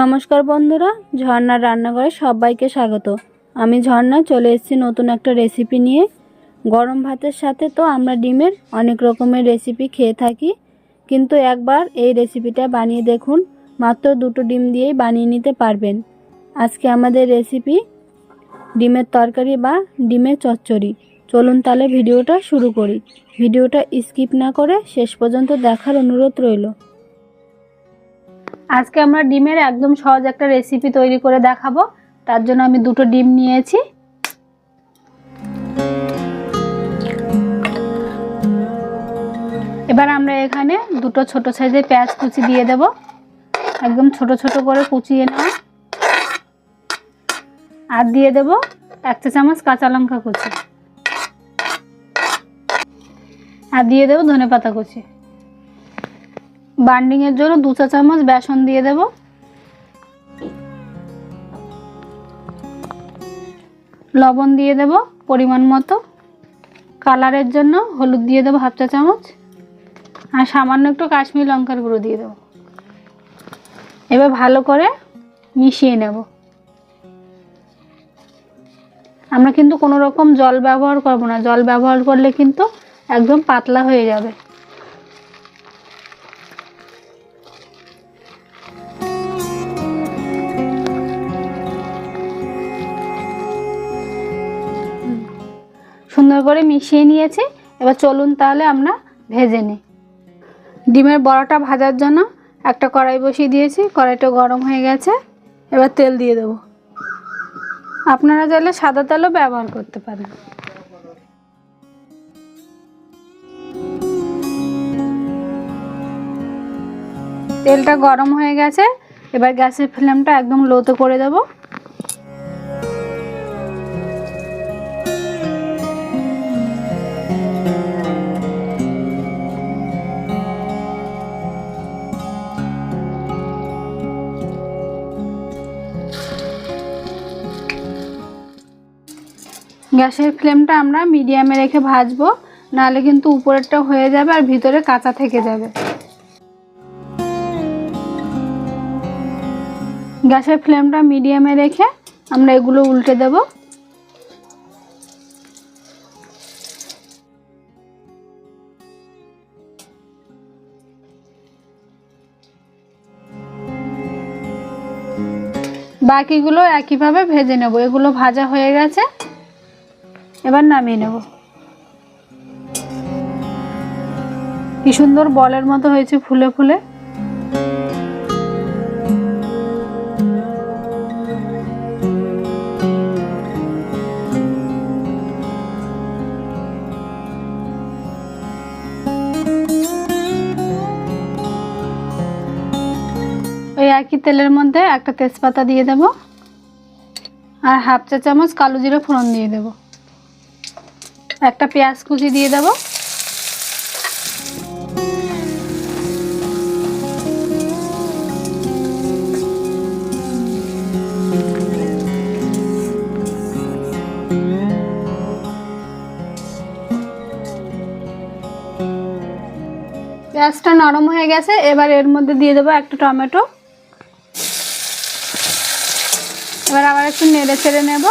নমস্কার বন্ধুরা, ঝর্ণার রান্নাঘরে সবাইকে স্বাগত। আমি ঝর্ণা, চলে এসেছি নতুন একটা রেসিপি নিয়ে। গরম ভাতের সাথে তো আমরা ডিমের অনেক রকমের রেসিপি খেয়ে থাকি, কিন্তু একবার এই রেসিপিটা বানিয়ে দেখুন। মাত্র দুটো ডিম দিয়েই বানিয়ে নিতে পারবেন। আজকে আমাদের রেসিপি ডিমের তরকারি বা ডিমের চচ্চড়ি। চলুন তাহলে ভিডিওটা শুরু করি। ভিডিওটা স্কিপ না করে শেষ পর্যন্ত দেখার অনুরোধ রইল। আজকে আমরা ডিমের একদম সহজ একটা রেসিপি তৈরি করে দেখাবো। তার জন্য আমি দুটো ডিম নিয়েছি। এবার আমরা এখানে দুটো ছোট সাইজের পেঁয়াজ কুচি দিয়ে দেব। একদম ছোট ছোট করে কুচিয়ে নেওয়া। আর দিয়ে দেব এক চা চামচ কাঁচা লঙ্কা কুচি। আর দিয়ে দেবো ধনে পাতা কুচি। বান্ডিংয়ের জন্য দু চা চামচ বেসন দিয়ে দেব। লবণ দিয়ে দেব পরিমাণ মতো। কালারের জন্য হলুদ দিয়ে দেবো হাফ চা চামচ। আর সামান্য একটু কাশ্মীর লঙ্কার গুঁড়ো দিয়ে দেবো। এবার ভালো করে মিশিয়ে নেব। আমরা কিন্তু কোনো রকম জল ব্যবহার করব না। জল ব্যবহার করলে কিন্তু একদম পাতলা হয়ে যাবে। সুন্দর করে মিশিয়ে নিয়েছি। এবার চলুন তাহলে আমরা ভেজে নিই। ডিমের বড়াটা ভাজার জন্য একটা কড়াই বসিয়ে দিয়েছি। কড়াইটা গরম হয়ে গেছে। এবার তেল দিয়ে দেবো। আপনারা চাইলে সাদা তেলও ব্যবহার করতে পারেন। তেলটা গরম হয়ে গেছে। এবার গ্যাসের ফ্লেমটা একদম লোতে করে দেবো। গ্যাসের ফ্লেমটা আমরা মিডিয়ামে রেখে ভাজবো, নাহলে কিন্তু উপরেরটা হয়ে যাবে আর ভিতরে কাঁচা থেকে যাবে। গ্যাসের ফ্লেমটা মিডিয়ামে রেখে আমরা এগুলো উল্টে দেব। বাকিগুলো একইভাবে ভেজে নেব। এগুলো ভাজা হয়ে গেছে। এবার নামিয়ে নেব। কি সুন্দর বলের মতো হয়েছে ফুলে ফুলে। ওই একই তেলের মধ্যে একটা তেজপাতা দিয়ে দেব। আর হাফ চা চামচ কালো জিরে ফোড়ন দিয়ে দেবো। একটা পেঁয়াজ কুচি দিয়ে দেব। পেঁয়াজটা নরম হয়ে গেছে, এবার এর মধ্যে দিয়ে দেবো একটা টমেটো। এবার আবার একটু নেড়ে চেড়ে নেব।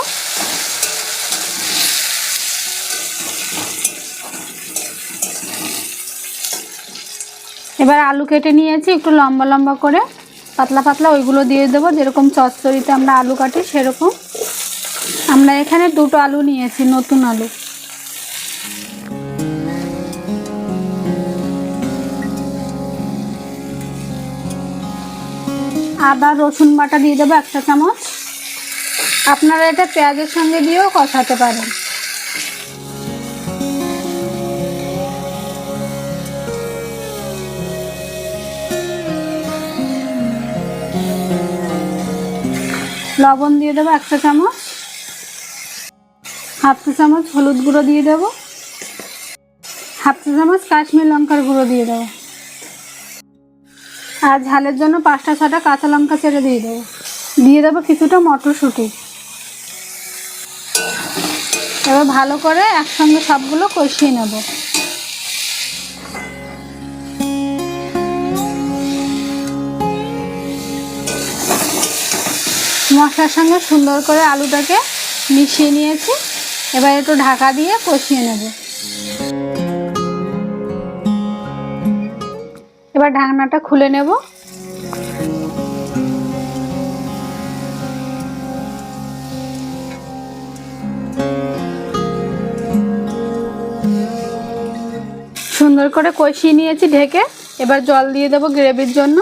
এবার আলু কেটে নিয়েছি, একটু লম্বা লম্বা করে। পাতলা পাতলা ওইগুলো দিয়ে দেবো, যেরকম চচ্চড়িতে আমরা আলু কাটি সেরকম। আমরা এখানে দুটো আলু নিয়েছি, নতুন আলু। আদা, রসুন বাটা দিয়ে দেবো একটা চামচ। আপনারা এটা পেঁয়াজের সঙ্গে দিয়েও কষাতে পারেন। লবণ দিয়ে দেবো একটা চামচ। হাফ চা চামচ হলুদ গুঁড়ো দিয়ে দেবো। হাফ চা চামচ কাশ্মীর লঙ্কার গুঁড়ো দিয়ে দেবো। আর ঝালের জন্য পাঁচটা ছটা কাঁচা লঙ্কা ছেড়ে দিয়ে দেবো। দিয়ে দেবো কিছুটা মটরশুঁটি। এবার ভালো করে একসঙ্গে সবগুলো কষিয়ে নেব। মশলার সঙ্গে সুন্দর করে আলুটাকে মিশিয়ে নিয়েছি। এবার একটু ঢাকা দিয়ে কষিয়ে নেব। এবার ঢাকনাটা খুলে নেব। সুন্দর করে কষিয়ে নিয়েছি ঢেকে। এবার জল দিয়ে দেবো গ্রেভির জন্য।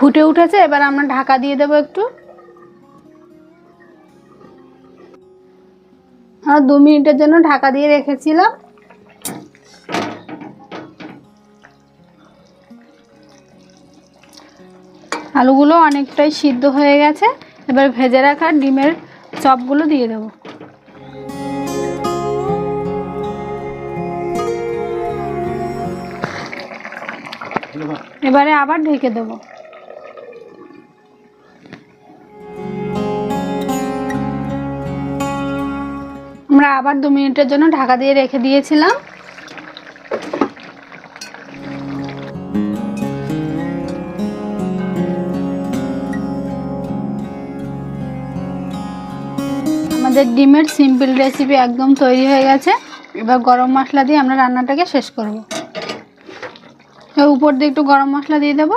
ফুটে উঠেছে এবার আমরা ঢাকা দিয়ে দেবো একটু। আর দু মিনিটের জন্য ঢাকা দিয়ে রেখেছিলাম। আলুগুলো অনেকটাই সিদ্ধ হয়ে গেছে এবার ভেজে রাখা ডিমের চপগুলো দিয়ে দেবো। এবারে আবার ঢেকে দেবো। আবার দু মিনিটের জন্য ঢাকা দিয়ে রেখে দিয়েছিলাম। আমাদের ডিমের সিম্পল রেসিপি একদম তৈরি হয়ে গেছে। এবার গরম মশলা দিয়ে আমরা রান্নাটাকে শেষ করব। উপর দিয়ে একটু গরম মশলা দিয়ে দেবো।